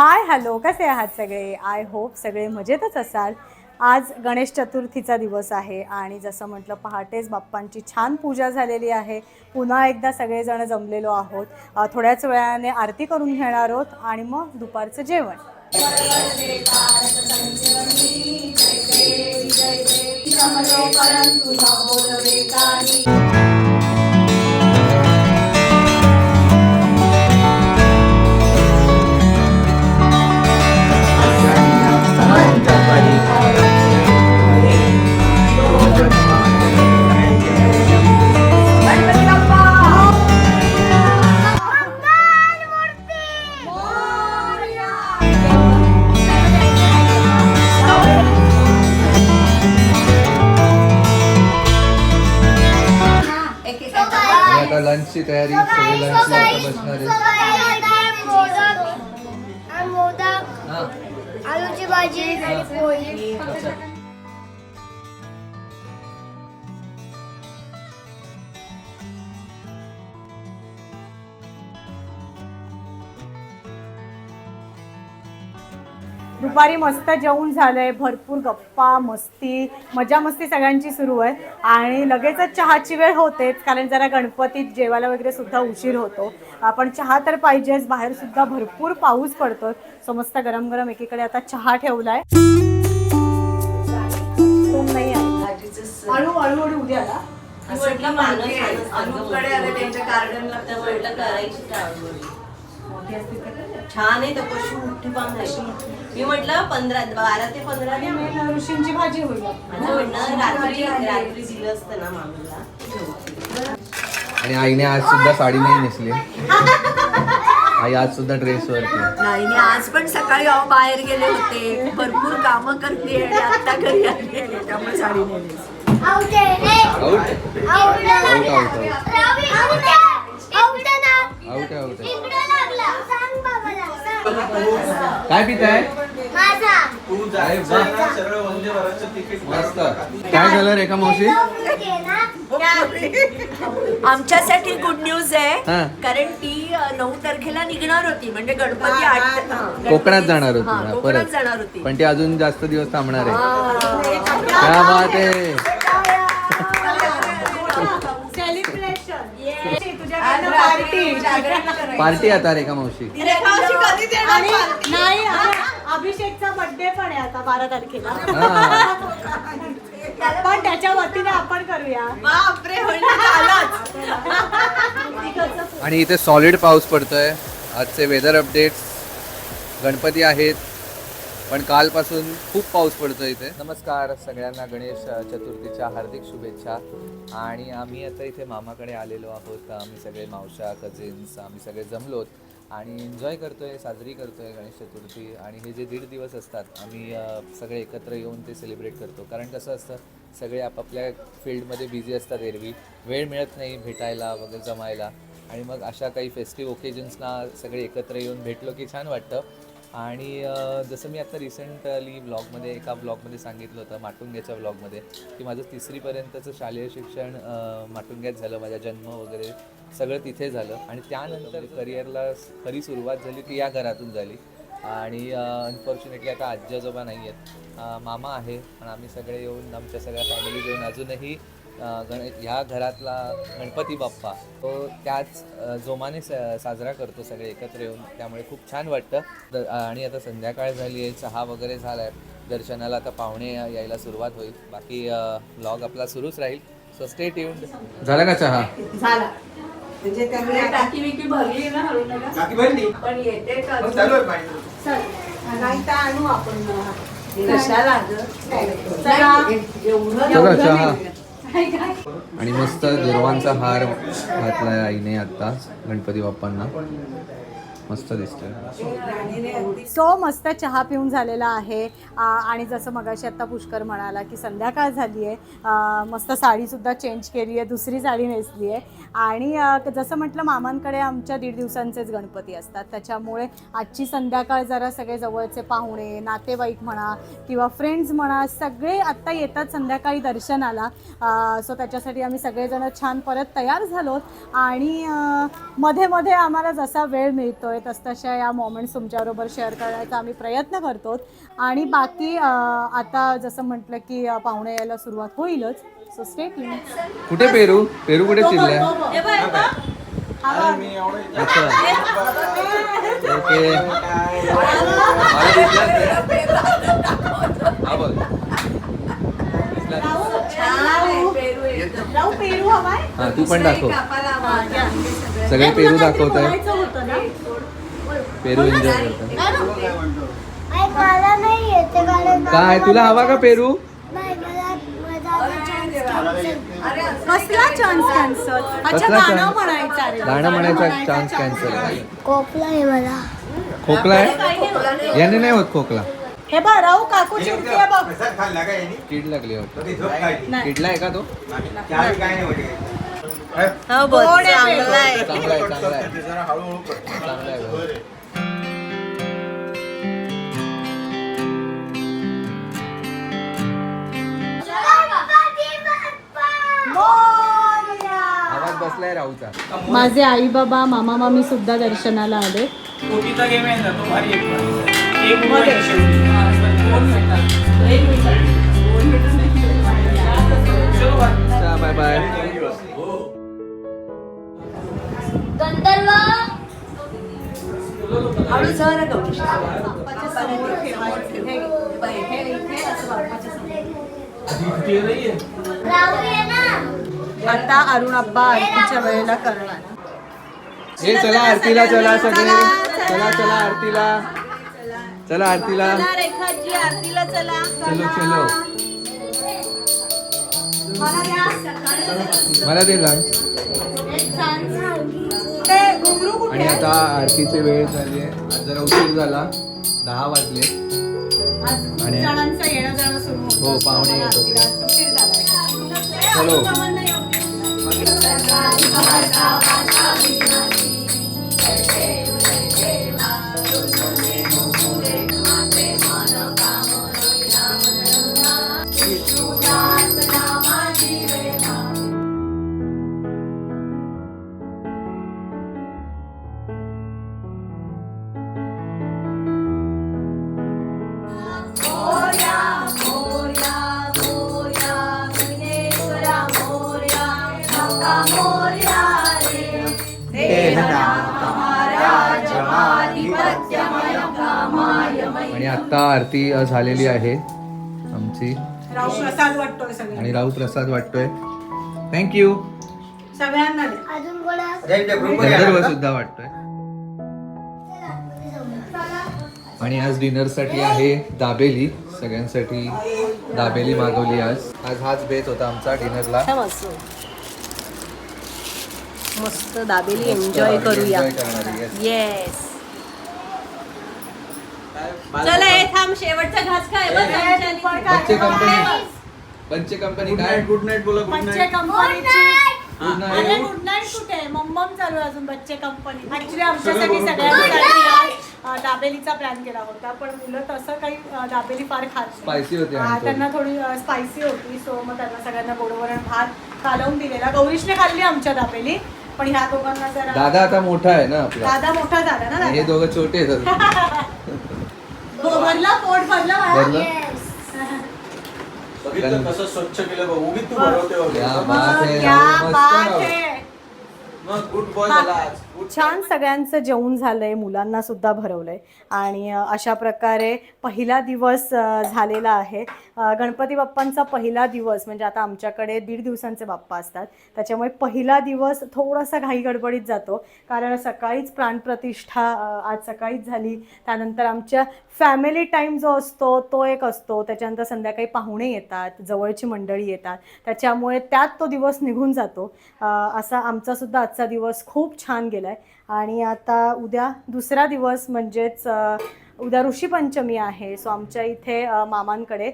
Hi hello कसे आहात सगळे आय होप सगळे मजेतच असाल आज गणेश चतुर्थीचा दिवस आहे आणि जसं म्हटलं पहाटेच बाप्पांची छान पूजा झालेली आहे पुन्हा एकदा सगळेजण जमलेलो आहोत थोड्याच वेळाने आरती करून घेणार आहोत आणि मग दुपारचं जेवण आणि आता लंचची तयारी सगळे लंचला आता बसणार आहे. मोदक. आलूची भाजी पोळी. दुपारी मस्त जेवण झालंय भरपूर गप्पा मस्ती मजा मस्ती सगळ्यांची सुरू आहे. आणि लगेचच चहाची वेळ होतेच कारण जरा गणपतीत जेवायला वगैरे सुद्धा उशीर होतो. आपण चहा तर पाहिजेच बाहेर सुद्धा भरपूर पाऊस पडतो सो मस्त गरम गरम एकीकडे आता चहा नाही आहे? उद्या आला. अनुकडे आले त्यांच्या गार्डनला करायची टाळगोळी छान आहे. तर कशी मोठी आहे मी म्हटलं पंधरा बारा ते पंधरा द्या. मेन ऋषींची भाजी होईल. माझं म्हणणं रात्री रात्री दिलं असतं ना मामीला. आणि आईने आज सुद्धा साडी नाही नेसली. आई आज सुद्धा ड्रेस वरती नाही मी आज पण सकाळी अहो बाहेर गेले होते. भरपूर कामं करते आणि आता घरी आले त्यामुळे साडी नाही नेसली. Out out out out Ravi out आहे. आउट आहे ना. काय. मस्त. झालं रेखा मावशी? आउट आहे ना. आमच्यासाठी गुड न्यूज आहे हा. कारण ती अ, नऊ तारखेला निघणार होती म्हणजे गणपती आठ गणपती- कोकणात जाणार होती हा, हा, कोकणात परत. जाणार होती. पण ती अजून जास्त दिवस थांबणार आहे. हा. क्या बात आहे. पार्टी. पार्टी. आता रेखा मावशी आणि नाही अभिषेकचा बर्थडे पण आहे आता बारा तारखेला. हा. पण त्याच्या वतीने आपण करूया. आणि इथे सॉलिड पाऊस पडतोय. आजचे वेदर अपडेट्स गणपती आहेत. पण कालपासून खूप पाऊस पडतो इथे. नमस्कार सगळ्यांना गणेश चतुर्थीच्या हार्दिक शुभेच्छा. आणि आम्ही आता इथे मामाकडे आलेलो आहोत. आम्ही सगळे मावशा कझिन्स आम्ही सगळे जमलोत. आणि एन्जॉय करतोय साजरी करतोय गणेश चतुर्थी. आणि हे जे दीड दिवस असतात आम्ही सगळे एकत्र येऊन ते सेलिब्रेट करतो. कारण कसं असतं सगळे आपापल्या फील्डमध्ये बिझी असतात एरवी. वेळ मिळत नाही भेटायला वगैरे जमायला. आणि मग अशा काही फेस्टिव्ह ओकेजन्सना सगळे एकत्र येऊन भेटलो की छान वाटतं. आणि जसं मी आता रिसेंटली ब्लॉगमध्ये एका ब्लॉगमध्ये सांगितलं होतं माटुंग्याच्या ब्लॉगमध्ये की माझं तिसरीपर्यंतचं शालेय शिक्षण माटुंग्यात झालं माझा जन्म वगैरे सगळं तिथे झालं. आणि त्यानंतर करिअरला खरी सुरुवात झाली ती या घरातून झाली. आणि अनफॉर्च्युनेटली आता आजी आजोबा नाही आहेत मामा आहे पण आम्ही सगळे येऊन आमच्या सगळ्या फॅमिली येऊन अजूनही गण ह्या घरातला गणपती बाप्पा तो त्याच जोमाने स साजरा करतो सगळे एकत्र येऊन. त्यामुळे खूप छान वाटतं. द आणि आता संध्याकाळ झाली आहे चहा वगैरे झाला आहे दर्शनाला आता पाहुणे या- यायला सुरुवात होईल. बाकी ब्लॉग आपला सुरूच राहील. सो स्टे ट्यून्ड झाला का चहा? झाला. म्हणजे त्यामुळे टाकी विकी भरली ना हळू नका पण येते का नाही तर आणू आपण. कशाला? चला. एवढं चला चहा. आणि मस्त दुर्वांचा हार घातलाय आईने आता गणपती बाप्पांना. मस्त दिसतोय. सो मस्त चहा पिऊन झालेला आहे. आणि जसं मगाशी आत्ता पुष्कर म्हणाला की संध्याकाळ झाली आहे मस्त साडीसुद्धा चेंज केली आहे दुसरी साडी नेसली आहे आणि जसं म्हटलं मामांकडे आमच्या दीड दिवसांचेच गणपती असतात. त्याच्यामुळे आजची संध्याकाळ जरा सगळे जवळचे पाहुणे नातेवाईक म्हणा किंवा फ्रेंड्स म्हणा सगळे आत्ता येतात संध्याकाळी दर्शनाला. सो त्याच्यासाठी आम्ही सगळेजण छान परत तयार झालो आणि मध्ये मध्ये आम्हाला जसा वेळ मिळतोय हवे तसतशा या मोमेंट्स तुमच्याबरोबर शेअर करण्याचा आम्ही प्रयत्न करतो. आणि बाकी आता जसं म्हटलं की पाहुणे यायला सुरुवात होईलच. सो स्टेट कुठे पेरू? पेरू कुठे हे हे. हा हा तू पण दाखव. सगळे पेरू दाखवत आहे पेरू एन्जॉय करतात. काय तुला हवा का पेरू? कसला चान्स कॅन्सल अच्छा कसला गाणं chance? म्हणायचं गाणं म्हणायचा चान्स कॅन्सल खोकला आहे मला. खोकला आहे? याने नाही होत खोकला. हे बघ राहू काकू चिडते बघ कीड लागली होती नाही. किडला आहे का तो? हो चांगलं आहे. चांगला आहे चांगला आहे. चांगला आहे बसलाय राहूचा माझे आई बाबा मामा मामी सुद्धा दर्शनाला आले. कोटीचा गेम आहे ना तो भारी एक एक मोबाईल आहे शेवटी. दोन मिनिटात. चलो बाय. Bye bye. गंधर्व! आता अरुण अब्बा आरतीच्या वेळेला करणार. हे चला आरतीला चला सगळे. चला चला आरतीला. चला आरतीला. रेखाजी आरतीला चला. चलो चलो. मला घुंगरू कुठे आणि आता आरतीची वेळ झाली आहे. आज जरा उशीर झाला. दहा वाजले. आणि-. हो, पाहुणे येत. होते. आरतीला आज उशीर झालाय. चलो आणि आता आरती झालेली आहे आमची. राहू प्रसाद वाटतोय सगळ्यांना. आणि राहू प्रसाद वाटतोय. थँक्यू सगळ्यांना सुद्धा वाटतोय. आणि आज डिनरसाठी आहे दाबेली. सगळ्यांसाठी दाबेली मागवली आज. आज हाच बेत होता आमचा डिनरला मस्त दाबेली एन्जॉय करूया. येस चला हे थांब शेवटचा घास काय. बच्चे कंपनी बच्चे कंपनी काय? गुड नाईट बोला गुड बच्चे नाईट. अरे गुड नाईट कुठे? मम्मम चालू आहे अजून बच्चे कंपनी ऍक्च्युली आमच्यासाठी सगळ्यांसाठी दाबेलीचा प्लॅन केला होता पण मुलं तसं काही दाबेली फार खात नाही. Spicy होती हा, त्यांना थोडी स्पायसी होती सो मग त्यांना सगळ्यांना गोडवरण भात कालवून दिलेला. गौरीशने खाल्ली आमच्या दाबेली. पण ह्या दोघांना जरा दादा आता मोठा आहे ना आपला दादा मोठा झाला ना हे दादा दोघं छोटे आहेत अजून. हो, भरला पोट भरला माझा? भरलं? बघितलं कसं स्वच्छ केलं बघ उगीच तू भरवते क्या वगैरे. बात है, क्या राहू, मस्त बात राहू. है. मग गुड बॉय झाला आज छान सगळ्यांचं जेवण झालंय मुलांना सुद्धा भरवलंय. आणि अशा प्रकारे पहिला दिवस झालेला आहे. गणपती बाप्पांचा पहिला दिवस म्हणजे आता आमच्याकडे दीड दिवसांचे बाप्पा असतात. त्याच्यामुळे पहिला दिवस थोडासा घाई गडबडीत जातो. कारण सकाळीच प्राणप्रतिष्ठा आज सकाळीच झाली. त्यानंतर आमच्या फॅमिली टाईम जो असतो तो एक असतो. त्याच्यानंतर संध्याकाळी पाहुणे येतात जवळची मंडळी येतात. त्याच्यामुळे त्यात तो दिवस निघून जातो. असा आमचा सुद्धा आजचा दिवस खूप छान गेला. आहे आणि आता उद्या दुसरा दिवस म्हणजेच उद्या ऋषीपंचमी आहे. सो आमच्या इथे मामांकडे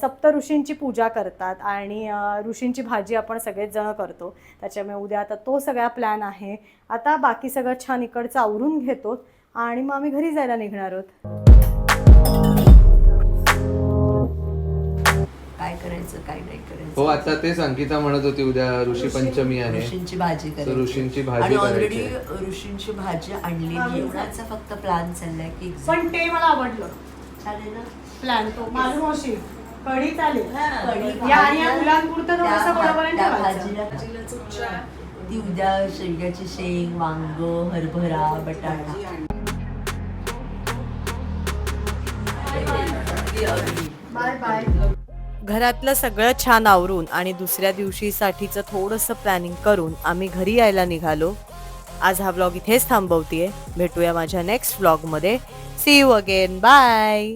सप्त ऋषींची पूजा करतात आणि ऋषींची भाजी आपण सगळेच जण करतो. त्याच्यामुळे उद्या आता तो सगळा प्लॅन आहे. आता बाकी सगळं छान इकडचं आवरून घेतो. आणि मग आम्ही घरी जायला निघणार आहोत. काय करायचं काय नाही हो करायचं आता तेच अंकिता म्हणत होती उद्या ऋषी पंचमी आहे. ऋषींची भाजी तर करायची. ऋषींची भाजी आणि ऑलरेडी करायची ऋषींची भाजी आणलेली एवढाचा फक्त प्लॅन चाललाय की पण ते मला आवडलं. चालेल ना? प्लॅन तो. माझं मावशी कढी चालेल. कढी या आणि या भाजीला- मुलांपुरतं थोडंसं त्या बरोबर त्या ठेवायचं. भाजीला ती उद्या शेवग्याची शेंग वांग हरभरा बटाटा. बाय बाय घरातलं सगळं छान आवरून आणि दुसऱ्या दिवशीसाठीचं थोडंसं प्लॅनिंग करून आम्ही घरी यायला निघालो. आज हा ब्लॉग इथेच थांबवतीये. भेटूया माझ्या नेक्स्ट ब्लॉगमध्ये सी यू अगेन बाय